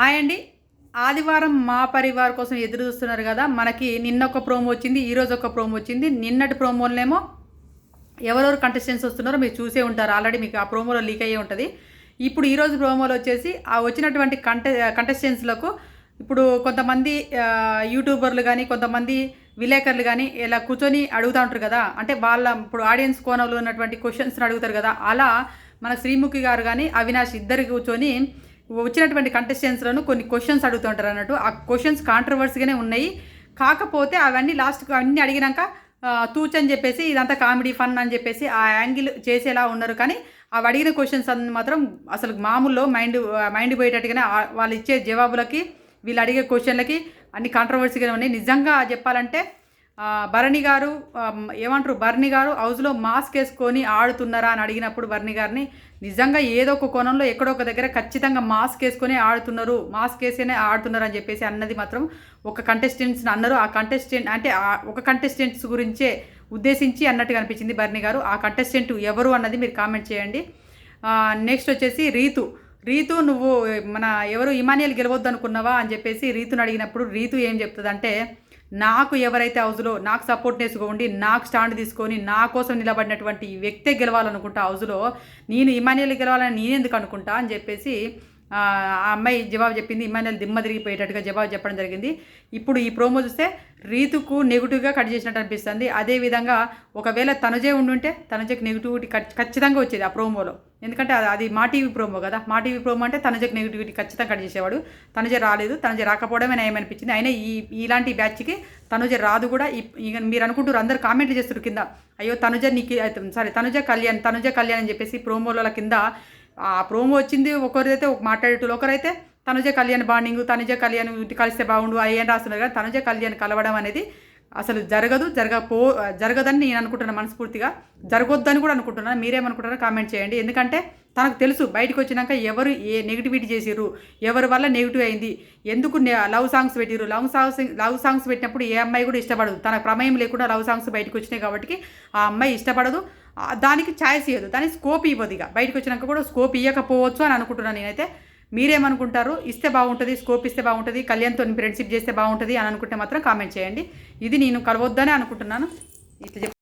Hi అండి. ఆదివారం మా పరివార్ కోసం ఎదురు చూస్తున్నారు కదా మనకి నిన్న ఒక ప్రోమో వచ్చింది ఈరోజు ఒక ప్రోమో వచ్చింది. నిన్నటి ప్రోమోలనేమో ఎవరెవరు కంటెస్టెంట్స్ వస్తున్నారో మీరు చూసే ఉంటారు. ఆల్రెడీ మీకు ఆ ప్రోమోలో లీక్ అయ్యే ఉంటుంది. ఇప్పుడు ఈరోజు ప్రోమోలో వచ్చేసి ఆ వచ్చినటువంటి కంటె కంటెస్టెంట్స్లకు ఇప్పుడు కొంతమంది యూట్యూబర్లు కానీ కొంతమంది విలేకరులు కానీ ఇలా కూర్చొని అడుగుతూ ఉంటారు కదా. అంటే వాళ్ళ ఇప్పుడు ఆడియన్స్ కోణంలో ఉన్నటువంటి క్వశ్చన్స్ని అడుగుతారు కదా. అలా మన శ్రీముఖి గారు కానీ అవినాష్ ఇద్దరు కూర్చొని వచ్చినటువంటి కంటెస్టెంట్స్లను కొన్ని క్వశ్చన్స్ అడుగుతుంటారు అన్నట్టు. ఆ క్వశ్చన్స్ కాంట్రవర్సీగానే ఉన్నాయి. కాకపోతే అవన్నీ లాస్ట్కి అన్నీ అడిగినాక తూచ్ అని చెప్పేసి ఇదంతా కామెడీ ఫన్ అని చెప్పేసి ఆ యాంగిల్ చేసేలా ఉన్నారు. కానీ అవి అడిగిన క్వశ్చన్స్ అన్ని మాత్రం అసలు మామూల్లో మైండ్ మైండ్ పోయేటట్టుగానే వాళ్ళు ఇచ్చే జవాబులకి వీళ్ళు అడిగే క్వశ్చన్లకి అన్ని కాంట్రవర్సీగానే ఉన్నాయి. నిజంగా చెప్పాలంటే భరణి గారు ఏమంటారు? భరణి గారు హౌస్లో మాస్క్ వేసుకొని ఆడుతున్నారా అని అడిగినప్పుడు భరణి గారిని నిజంగా ఏదో ఒక కోణంలో ఎక్కడో ఒక దగ్గర ఖచ్చితంగా మాస్క్ వేసుకొని ఆడుతున్నారు మాస్క్ వేసేనే ఆడుతున్నారు అని చెప్పేసి అన్నది మాత్రం ఒక కంటెస్టెంట్స్ని అన్నారు. ఆ కంటెస్టెంట్ అంటే ఒక కంటెస్టెంట్స్ గురించే ఉద్దేశించి అన్నట్టుగా అనిపించింది భరణి గారు. ఆ కంటెస్టెంట్ ఎవరు అన్నది మీరు కామెంట్ చేయండి. నెక్స్ట్ వచ్చేసి రీతు. రీతు నువ్వు మన ఎవరు ఇమానియల్ గెలవద్దు అనుకున్నావా అని చెప్పేసి రీతుని అడిగినప్పుడు రీతు ఏం చెప్తుందంటే నాకు ఎవరైతే హౌస్లో నాకు సపోర్ట్నెస్గా ఉండి నాకు స్టాండ్ తీసుకొని నా కోసం నిలబడినటువంటి వ్యక్తే గెలవాలనుకుంటా హౌస్లో నేను ఇమానియల్ గెలవాలని నేనెందుకు అనుకుంటా అని చెప్పేసి ఆ అమ్మాయి జవాబు చెప్పింది ఇమానియల్ దిమ్మ తిరిగిపోయేటట్టుగా జవాబు చెప్పడం జరిగింది. ఇప్పుడు ఈ ప్రోమో చూస్తే రీతుకు నెగిటివ్గా కట్ చేసినట్టు అనిపిస్తుంది. అదేవిధంగా ఒకవేళ తనుజే ఉండుంటే తనుజకి నెగిటివిటీ ఖచ్చితంగా వచ్చేది ఆ ప్రోమోలో. ఎందుకంటే అది- అది మా టీవీ ప్రోమో కదా. మా టీవీ ప్రోమో అంటే తనుజకి నెగిటివిటీ ఖచ్చితంగా కట్ చేసేవాడు. తనుజ రాలేదు తనుజ రాకపోవడమే నయం అనిపించింది అయినా ఈ ఇలాంటి బ్యాచ్కి తనుజ రాదు కూడా. ఇక మీరు అనుకుంటారు అందరు కామెంట్లు చేస్తారు కింద. అయ్యో తనుజ నీకు సారీ తనుజ కళ్యాణ్ తనుజ కళ్యాణ్ అని చెప్పేసి ప్రోమోల కింద ఆ ప్రోమో వచ్చింది ఒకరైతే ఒక మాట్లాడేటోళ్ళు. ఒకరైతే తనుజే కళ్యాణ్ బాండింగ్ తనుజే కళ్యాణ్ ఇంటి కలిస్తే బాగుండు అవి ఏం రాస్తున్నారు కానీ తనుజే కళ్యాణ్ కలవడం అనేది అసలు జరగదు జరగపో జరగదని నేను అనుకుంటున్నాను మనస్ఫూర్తిగా. జరగొద్దని కూడా అనుకుంటున్నాను మీరేమనుకుంటారో కామెంట్ చేయండి. ఎందుకంటే తనకు తెలుసు బయటకు వచ్చినాక ఎవరు ఏ నెగిటివిటీ చేసిర్రు ఎవరి వల్ల నెగిటివ్ అయింది ఎందుకు లవ్ సాంగ్స్ పెట్టిర్రు. లవ్ సాంగ్స్ లవ్ సాంగ్స్ పెట్టినప్పుడు ఏ అమ్మాయి కూడా ఇష్టపడదు. తన ప్రమేయం లేకుండా లవ్ సాంగ్స్ బయటకు వచ్చినాయి కాబట్టి ఆ అమ్మాయి ఇష్టపడదు. దానికి ఛాయిస్ ఇవ్వదు దానికి స్కోప్ ఇవ్వదు ఇక. బయటకు వచ్చినాక కూడా స్కోప్ ఇవ్వకపోవచ్చు అని అనుకుంటున్నాను నేనైతే. మీరేమనుకుంటారు? ఇస్తే బాగుంటుంది స్కోప్ ఇస్తే బాగుంటుంది కళ్యాణ్తో ఫ్రెండ్షిప్ చేస్తే బాగుంటుంది అని అనుకుంటే మాత్రం కామెంట్ చేయండి. ఇది నేను కలవద్దనే అనుకుంటున్నాను. ఇట్లా